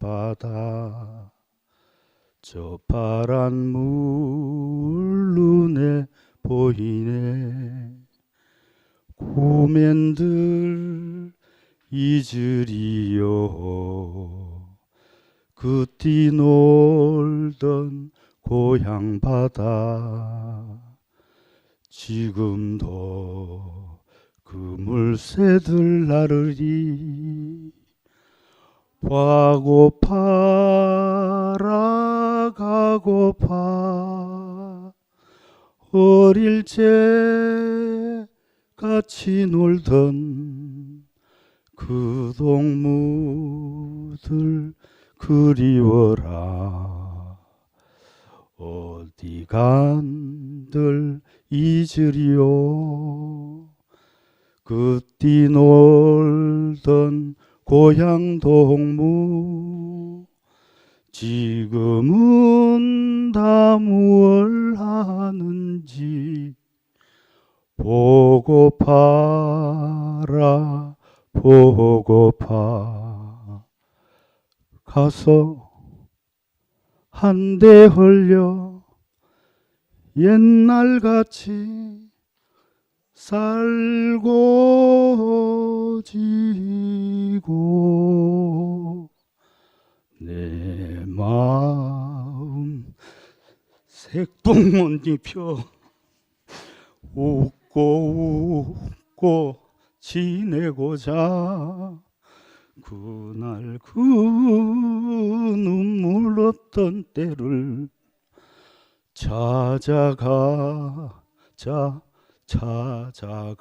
바다 저 파란 물 눈에 보이네. 고맨들 잊으리요. 그 뛰놀던 고향 바다. 지금도 그 물새들 나르리 가고파라 가고파. 어릴 적 같이 놀던 그 동무들 그리워라. 어디 간들 잊으리요 그 뛰놀던 고향 동무. 지금은 다 무얼 하는지 보고파라 보고파. 가서 한대 흘려 옛날같이 살고 지고 내 마음 색봉 입혀 웃고 웃고 지내고자 그날 그 눈물 없던 때를 찾아가 자 찾아가